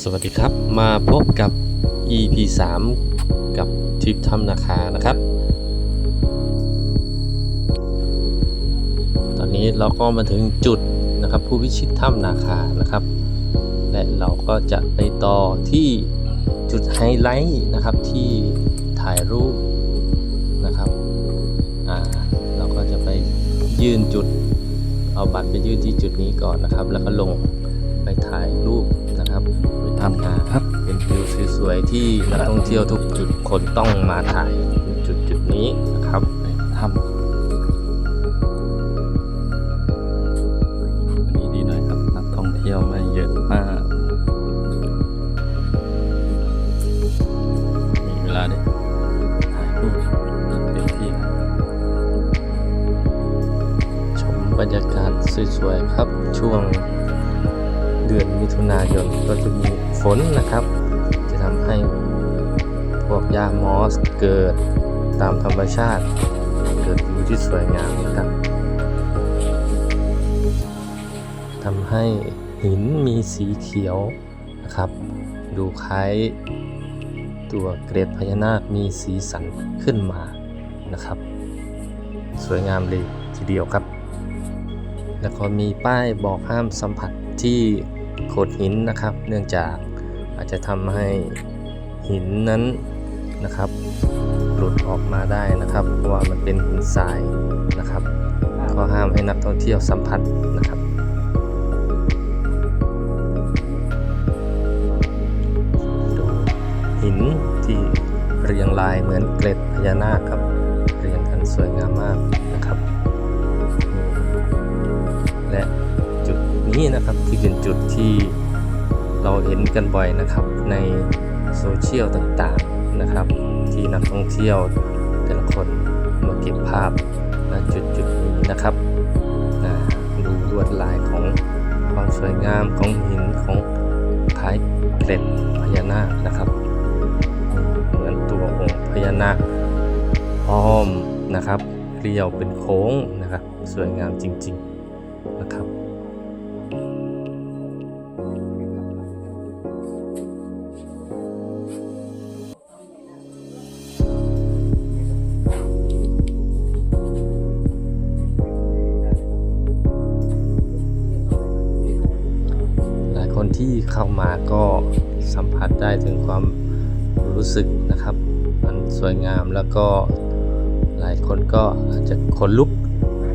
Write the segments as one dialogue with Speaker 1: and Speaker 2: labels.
Speaker 1: สวัสดีครับมาพบกับ EP 3 กับทริปถ้ำนาคานะครับ ตอนนี้เราก็มาถึงจุดนะครับผู้พิชิตถ้ำนาคานะครับ และเราก็จะไปต่อที่จุดไฮไลท์นะครับที่ถ่ายรูปนะครับอ่าเราก็จะไปยื่นจุด เอาบัตรไปยื่นที่จุดนี้ก่อนนะครับ แล้วก็ลง
Speaker 2: ที่
Speaker 1: นักท่องเที่ยวทุกจุดคนต้องมาถ่ายจุดจุดๆนี้นะครับ
Speaker 2: ไปทำวันนี้ดีหน่อยครับนักท่องเที่ยวไม่เยอะมาก มีเวลาได้ถ่ายรูปเต็มที่ครับ
Speaker 1: ชมบรรยากาศสวยๆครับช่วงเดือนมิถุนายนก็จะมีฝนนะครับจะ ทำให้พวกหญ้ามอสเกิดตามธรรมชาติ เกิดวิวที่สวยงามนะครับทำให้หินมีสีเขียวนะครับ ดูคล้ายตัวเกรดพญานาคมีสีสันขึ้นมานะครับ สวยงามเลยทีเดียวครับ แล้วก็มีป้ายบอกห้ามสัมผัสที่โขดหินนะครับ เนื่องจาก อาจจะทำให้หินนั้นนะครับ หลุดออกมาได้นะครับเพราะว่ามันเป็นหินทรายนะครับ ก็ห้ามให้นักท่องเที่ยวสัมผัสนะครับ ดูหินที่เรียงรายเหมือนเกล็ดพญานาคครับ เรียงกันสวยงามมากนะครับ และจุดนี้นะครับที่เป็นจุดที่ เราเห็นกันบ่อยนะครับในโซเชียลต่างๆนะครับ ที่นักท่องเที่ยวแต่ละคนมาเก็บภาพณจุดจุดๆนี้นะครับนะดูลวดลายของความสวยงามของหินของคล้ายเกล็ดพญานาคนะครับ เหมือนตัวองค์พญานาคอ้อมนะครับเกลียวเป็นโค้งนะครับ สวยงามจริง ๆนะครับ เข้ามาก็สัมผัสได้ถึงความรู้สึกนะครับ มันสวยงามแล้วก็หลายคนก็อาจจะขนลุก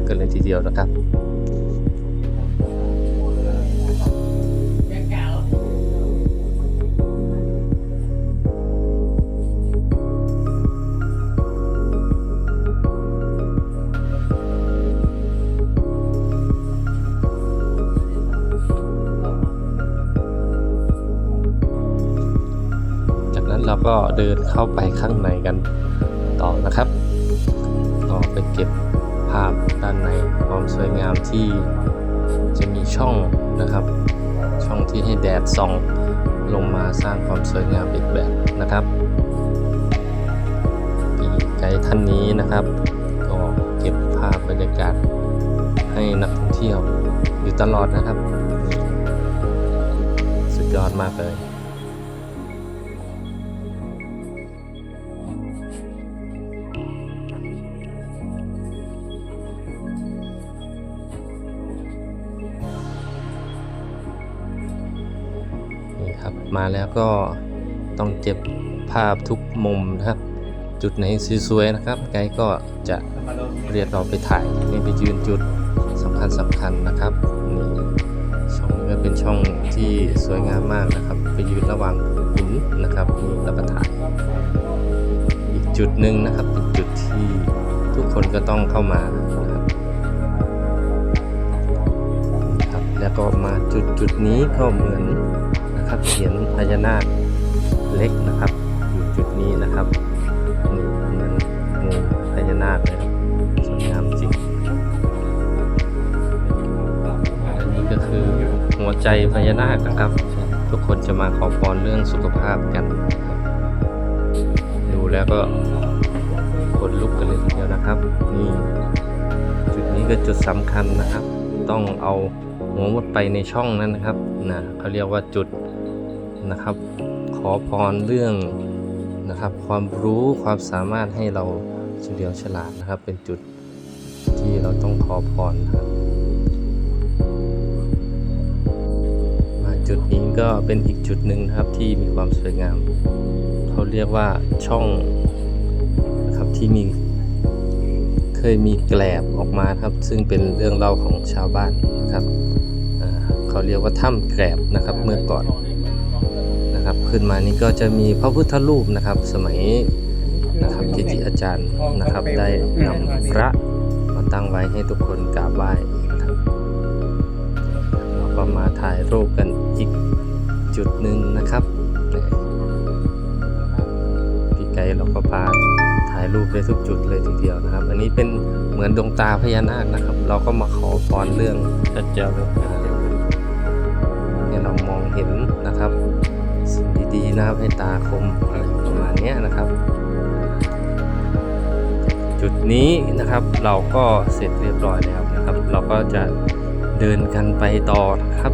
Speaker 1: กันเลยทีเดียวนะครับ เดินเข้าไปข้างในกันต่อนะครับก็ไปเก็บภาพด้านในความสวยงามที่จะมีช่องนะครับ ช่องที่ให้แดดส่องลงมาสร้างความสวยงามอีกแบบนะครับพี่ไกด์ท่านนี้นะครับ ก็เก็บภาพบรรยากาศให้นักท่องเที่ยวอยู่ตลอดนะครับ สุดยอดมากเลย มาแล้วก็ต้องเก็บภาพทุกมุมนะครับ จุดไหนสวยๆนะครับไกด์ก็จะเรียกเราไปถ่ายให้ไปยืนจุดสำคัญสำคัญนะครับนี่ช่องนี้ก็เป็นช่องที่สวยงามมากนะครับ ไปยืนระหว่างหินนะครับนี่แล้วก็ถ่ายอีกจุดหนึ่งนะครับเป็นจุดที่ทุกคนก็ต้องเข้ามานะครับครับแล้วก็มาจุดจุดนี้ก็เหมือน เขียนพญานาคเล็กนะครับอยู่จุดนี้นะครับนี่เหมือนงูพญานาคเลยสวยงามจริงอันนี้ก็คือหัวใจพญานาคนะครับ ทุกคนจะมาขอพรเรื่องสุขภาพกัน ดูแล้วก็ขนลุกกันเลยทีเดียวนะครับนี่จุดนี้ก็จุดสำคัญนะครับ ต้องเอาหัวมุดไปในช่องนั้นนะครับนะเขาเรียกว่าจุด นะครับ ขอพรเรื่องนะครับ ความรู้ความสามารถให้เราเฉลียวฉลาดนะครับ เป็นจุดที่เราต้องขอพรนะครับมาจุดนี้ก็เป็นอีกจุดหนึ่งนะครับที่มีความสวยงาม เขาเรียกว่าช่องนะครับที่มีเคยมีแกลบออกมาครับ ซึ่งเป็นเรื่องเล่าของชาวบ้านนะครับเขาเรียกว่าถ้ำแกลบนะครับเมื่อก่อน นะครับ ขึ้นมานี่ก็จะมีพระพุทธรูปนะครับ สมัยนะครับเกจิอาจารย์นะครับ ได้นำพระมาตั้งไว้ให้ทุกคนกราบไหว้นะครับเราก็มาถ่ายรูปกันอีกจุดหนึ่งนะครับพี่ไก่เราก็พาถ่ายรูปได้ทุกจุดเลยทีเดียวนะครับ อันนี้เป็นเหมือนดวงตาพญานาคนะครับ เราก็มาขอพรเรื่อง
Speaker 2: ชัดเจนเลย
Speaker 1: อ่าให้เรามองเห็นนะครับ ดีๆนะครับให้ตาคมอะไรประมาณนี้นะครับ จุดนี้นะครับเราก็เสร็จเรียบร้อยแล้วนะครับ เราก็จะเดินกันไปต่อครับ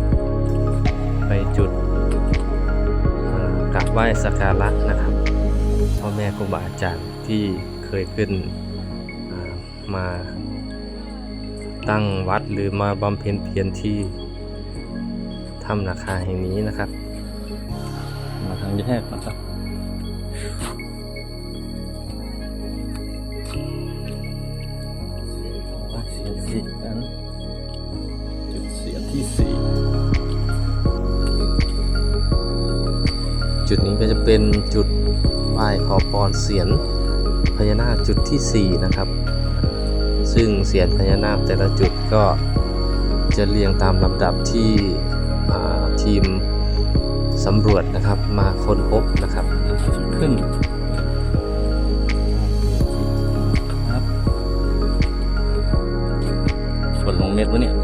Speaker 1: ไปจุดกราบไหว้สักการะนะครับพ่อแม่ครูบาอาจารย์ที่เคยขึ้นมาตั้งวัดหรือมาบำเพ็ญเพียรที่ถ้ำนาคาแห่งนี้นะครับ
Speaker 2: ทางแยกนะครับเสียสีนั้นจุดเสียนที่สี่
Speaker 1: จุดนี้ก็จะเป็นจุดไหว้ขอพรเสียนพญานาคจุดที่ 4 นะครับ ซึ่งเสียนพญานาคแต่ละจุดก็จะเรียงตามลำดับที่ทีม สำรวจนะครับมาค้นพบนะครับ
Speaker 2: ขึ้นครับฝนลงเม็ดวะเนี่ย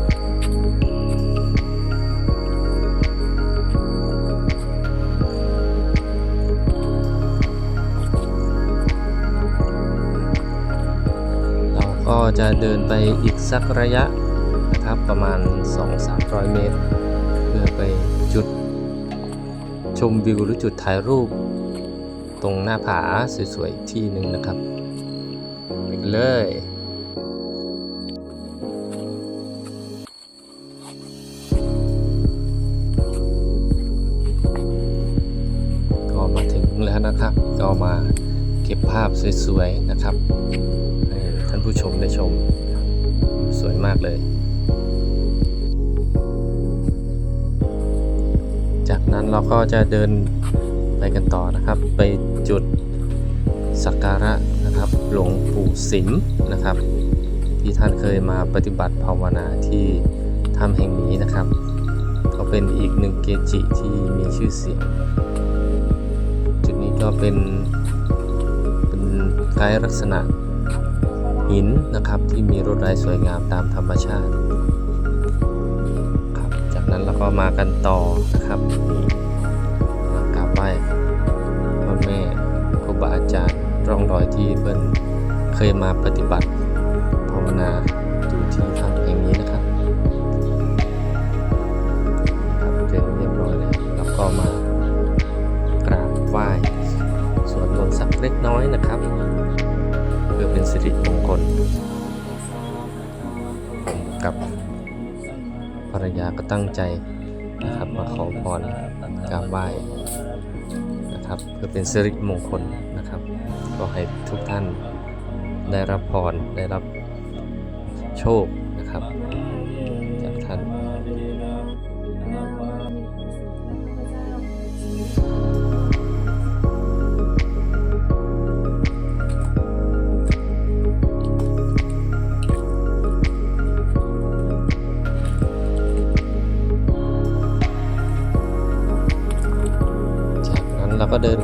Speaker 1: เราก็จะเดินไปอีกสักระยะนะครับประมาณ 2-300 เมตร เพื่อไปจุด ชมวิวหรือจุดถ่ายรูป ตรงหน้าผาสวยๆอีกที่หนึ่งนะครับ ไปกันเลยก็มาถึงแล้วนะครับ ก็มาเก็บภาพสวยๆนะครับให้ท่านผู้ชมได้ชม สวยมากเลย จากนั้นเราก็จะเดินไปกันต่อนะครับ ไปจุดสักการะนะครับ หลวงปู่สิมนะครับ ที่ท่านเคยมาปฏิบัติภาวนาที่ถ้ำแห่งนี้นะครับ ก็เป็นอีกหนึ่งเกจิที่มีชื่อเสียง จุดนี้ก็เป็นเป็นคล้ายลักษณะหินนะครับที่มีรวดลายสวยงามตามธรรมชาติ นั้นเราก็มากันต่อนะครับมากราบไหว้พ่อแม่ครูบาอาจารย์ร่องรอยที่เพิ่นเคยมาปฏิบัติภาวนาอยู่ที่ถ้ำแห่งนี้นะครับครับเสร็จเรียบร้อยแล้วแล้วก็มากราบไหว้สวดมนต์สักเล็กน้อยนะครับ เพื่อเป็นสิริมงคลกับ รรยาก็ตั้งใจนะครับมาขอพรกราบไหว้นะครับเพื่อเป็นสิริมงคลนะครับ ก็ให้ทุกท่านได้รับพรได้รับโชคนะครับ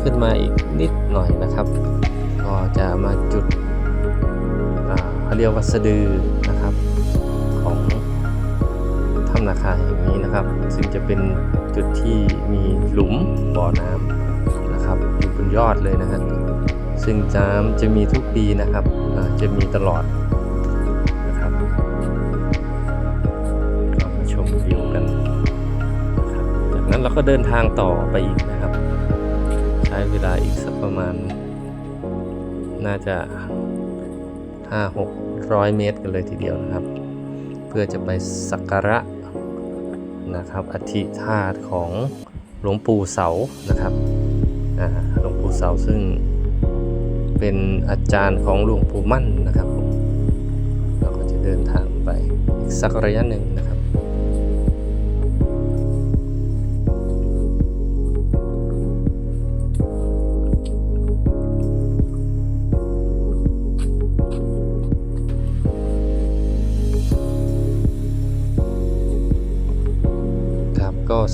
Speaker 1: ขึ้นมาอีกนิดหน่อยนะครับ ก็จะมาจุดเขาเรียกว่าสะดือนะครับของถ้ำนาคาแห่งนี้นะครับ ซึ่งจะเป็นจุดที่มีหลุมบ่อน้ำนะครับอยู่บนยอดเลยนะฮะซึ่งน้ำจะมีทุกปีนะครับจะมีตลอดนะครับก็มาชมวิวกันนะครับจากนั้นเราก็เดินทางต่อไปอีกนะ เวลาอีกสักประมาณ น่าจะห้าหกร้อยเมตรกันเลยทีเดียวนะครับ เพื่อจะไปสักการะนะครับอธิธาตของหลวงปู่เสานะครับหลวงปู่เสาซึ่งเป็นอาจารย์ของหลวงปู่มั่นนะครับ เราก็จะเดินทางไปอีกสักระยะหนึ่งนะครับ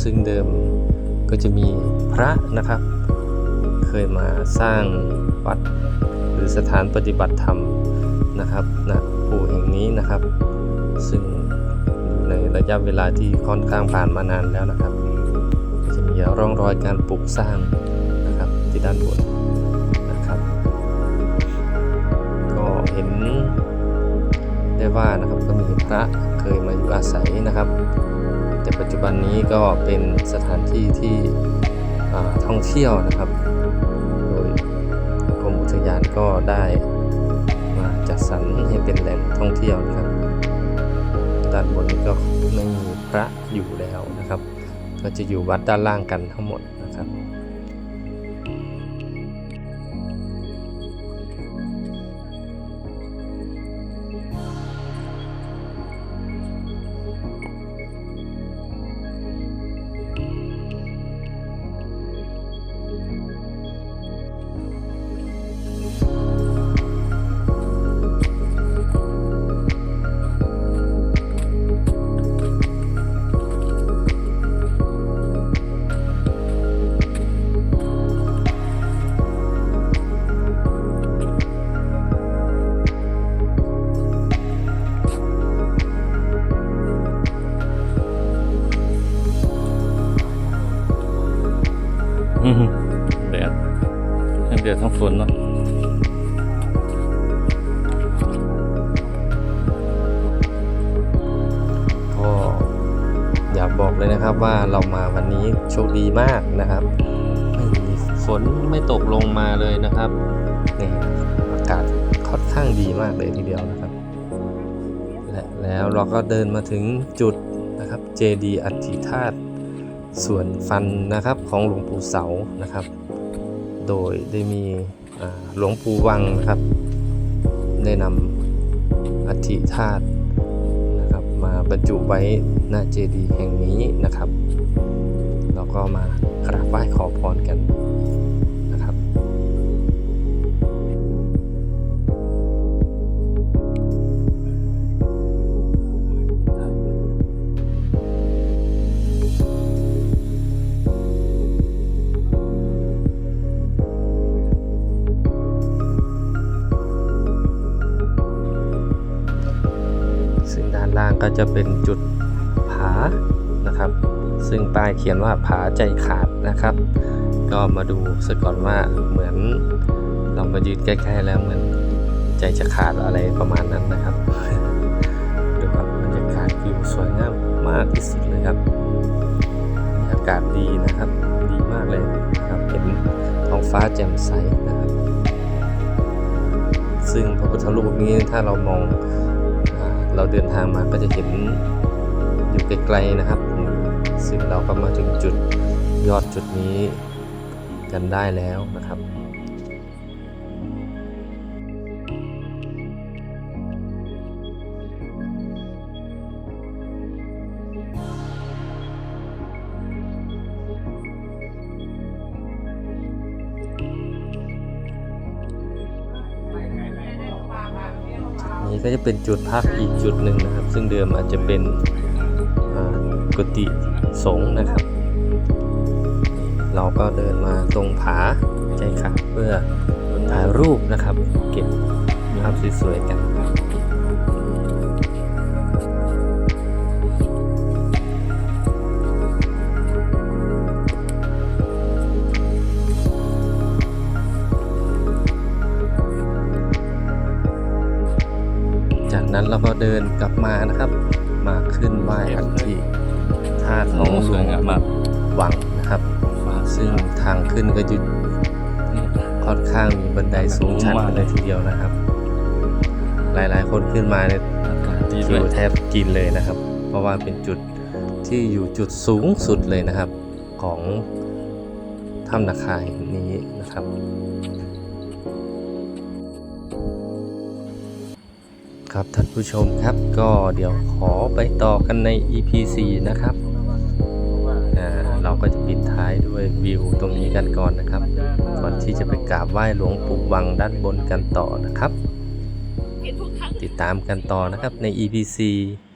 Speaker 1: ซึ่งเดิมก็จะมีพระนะครับ เคยมาสร้างวัดหรือสถานปฏิบัติธรรมนะครับณภูแห่งนี้นะครับ ซึ่งในระยะเวลาที่ค่อนข้างผ่านมานานแล้วนะครับ จะมีร่องรอยการปลูกสร้างนะครับที่ด้านบนนะครับ ก็เห็นได้ว่านะครับก็มีพระเคยมาอยู่อาศัยนะครับ ปัจจุบันนี้ก็เป็นสถานที่ที่ท่องเที่ยวนะครับ โดยกรมอุทยานก็ได้มาจัดสรรให้เป็นแหล่งท่องเที่ยวนะครับ ด้านบนนี้ก็ไม่มีพระอยู่แล้วนะครับ ก็จะอยู่วัดด้านล่างกันทั้งหมดนะครับ
Speaker 2: แดดทั้งแดดทั้งฝนเนาะ
Speaker 1: ก็อยากบอกเลยนะครับว่าเรามาวันนี้โชคดีมากนะครับไม่มีฝนไม่ตกลงมาเลยนะครับนี่อากาศค่อนข้างดีมากเลยทีเดียวนะครับและแล้วเราก็เดินมาถึงจุดนะครับเจดีย์อธิธาตุ ส่วนฟันนะครับของหลวงปู่เสานะครับ โดยได้มีหลวงปู่วังนะครับ ได้นำอธิธาตุนะครับมาบรรจุไว้หน้าเจดีย์แห่งนี้นะครับ เราก็มากราบไหว้ขอพรกัน ก็จะเป็นจุดผานะครับ ซึ่งป้ายเขียนว่าผาใจขาดนะครับ ก็มาดูซะก่อนว่าเหมือนเรามายืนใกล้ๆแล้วเหมือนใจจะขาดอะไรประมาณนั้นนะครับดูครับบรรยากาศวิวสวยงามมากที่สุดเลยครับบรรยากาศดีนะครับดีมากเลยนะครับเห็นท้องฟ้าแจ่มใสนะครับ ซึ่งพระพุทธรูปนี้ถ้าเรามอง เราเดินทางมาก็จะเห็นอยู่ไกลๆนะครับ ซึ่งเราก็มาถึงจุดยอดจุดนี้กันได้แล้วนะครับ ก็จะเป็นจุดพักอีกจุดหนึ่งนะครับ ซึ่งเดิมอาจจะเป็นกุฏิสงฆ์นะครับ เราก็เดินมาตรงผาใช่ครับเพื่อถ่ายรูปนะครับ เก็บภาพสวยๆกัน ก็เดินกลับมานะครับ มาขึ้นไหว้อัฐิธาตุของหลวง
Speaker 2: มาก
Speaker 1: วังนะครับ ซึ่งทางขึ้นก็จะค่อนข้างมีบันไดสูงชันเลยทีเดียวนะครับ หลายๆ คนขึ้นมาเนี่ย
Speaker 2: ดู
Speaker 1: แทบกินเลยนะครับ เพราะว่าเป็นจุดที่อยู่จุดสูงสุดเลยนะครับของถ้ำนาคาแห่งนี้นะครับ ครับท่านผู้ชมครับก็เดี๋ยวขอไปต่อกันใน EP 4นะครับอ่าเราก็จะปิดท้ายด้วยวิวตรงนี้กันก่อนนะครับก่อนที่จะไปกราบไหว้หลวงปู่วังด้านบนกันต่อนะครับ ติดตามกันต่อนะครับใน EP 4